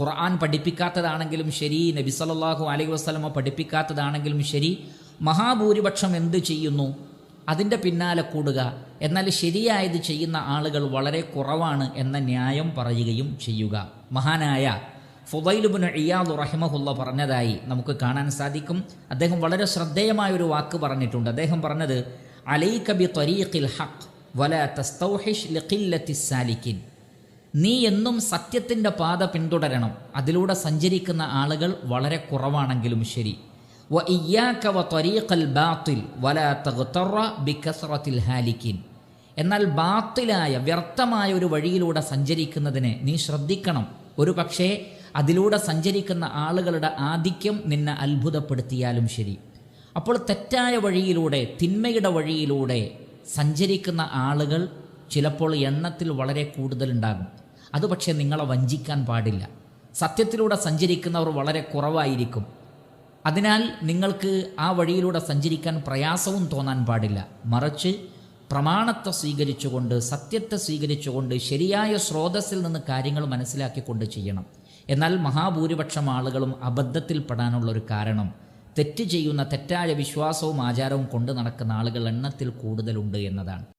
ഖുർആൻ പഠിപ്പിക്കാത്തതാണെങ്കിലും ശരി നബി സല്ലല്ലാഹു അലൈഹി വസല്ലമ പഠിപ്പിക്കാത്തതാണെങ്കിലും ശരി മഹാഭൂരിപക്ഷം എന്ത് ചെയ്യുന്നു? അതിന്റെ പിന്നാലെ കൂടുക. എന്നാൽ ശരിയായത് ചെയ്യുന്ന ആളുകൾ വളരെ കുറവാണ് എന്ന ന്യായം പറയുകയും ചെയ്യുക. മഹാനായ ഫുദൈലുബിൻ ഇയാദ് റഹിമഹുള്ള പറഞ്ഞതായി നമുക്ക് കാണാൻ സാധിക്കും. അദ്ദേഹം വളരെ ശ്രദ്ധേയമായ ഒരു വാക്ക് പറഞ്ഞിട്ടുണ്ട്. അദ്ദേഹം പറഞ്ഞത് അലൈക ബി ത്വരീഖിൽ ഹഖ് വല തസ്തൗഹിഷ് ലിഖില്ലത്തി സാലിക്കിൻ നീ എന്നും സത്യത്തിന്റെ പാത പിന്തുടരണം. അതിലൂടെ സഞ്ചരിക്കുന്ന ആളുകൾ വളരെ കുറവാണെങ്കിലും ശരി. എന്നാൽ ബാത്തിലായ വ്യർത്ഥമായ ഒരു വഴിയിലൂടെ സഞ്ചരിക്കുന്നതിനെ നീ ശ്രദ്ധിക്കണം. ഒരു പക്ഷേ അതിലൂടെ സഞ്ചരിക്കുന്ന ആളുകളുടെ ആധിക്യം നിന്നെ അത്ഭുതപ്പെടുത്തിയാലും ശരി. അപ്പോൾ തെറ്റായ വഴിയിലൂടെ തിന്മയുടെ വഴിയിലൂടെ സഞ്ചരിക്കുന്ന ആളുകൾ ചിലപ്പോൾ എണ്ണത്തിൽ വളരെ കൂടുതലുണ്ടാകും. അത് പക്ഷേ നിങ്ങളെ വഞ്ചിക്കാൻ പാടില്ല. സത്യത്തിലൂടെ സഞ്ചരിക്കുന്നവർ വളരെ കുറവായിരിക്കും. അതിനാൽ നിങ്ങൾക്ക് ആ വഴിയിലൂടെ സഞ്ചരിക്കാൻ പ്രയാസവും തോന്നാൻ പാടില്ല. മറിച്ച് പ്രമാണത്തെ സ്വീകരിച്ചുകൊണ്ട് സത്യത്തെ സ്വീകരിച്ചുകൊണ്ട് ശരിയായ സ്രോതസ്സിൽ നിന്ന് കാര്യങ്ങൾ മനസ്സിലാക്കിക്കൊണ്ട് ചെയ്യണം. എന്നാൽ മഹാഭൂരിപക്ഷം ആളുകളും അബദ്ധത്തിൽപ്പെടാനുള്ള ഒരു കാരണം തെറ്റ് ചെയ്യുന്ന തെറ്റായ വിശ്വാസവും ആചാരവും കൊണ്ട് നടക്കുന്ന ആളുകൾ എണ്ണത്തിൽ കൂടുതലുണ്ട് എന്നതാണ്.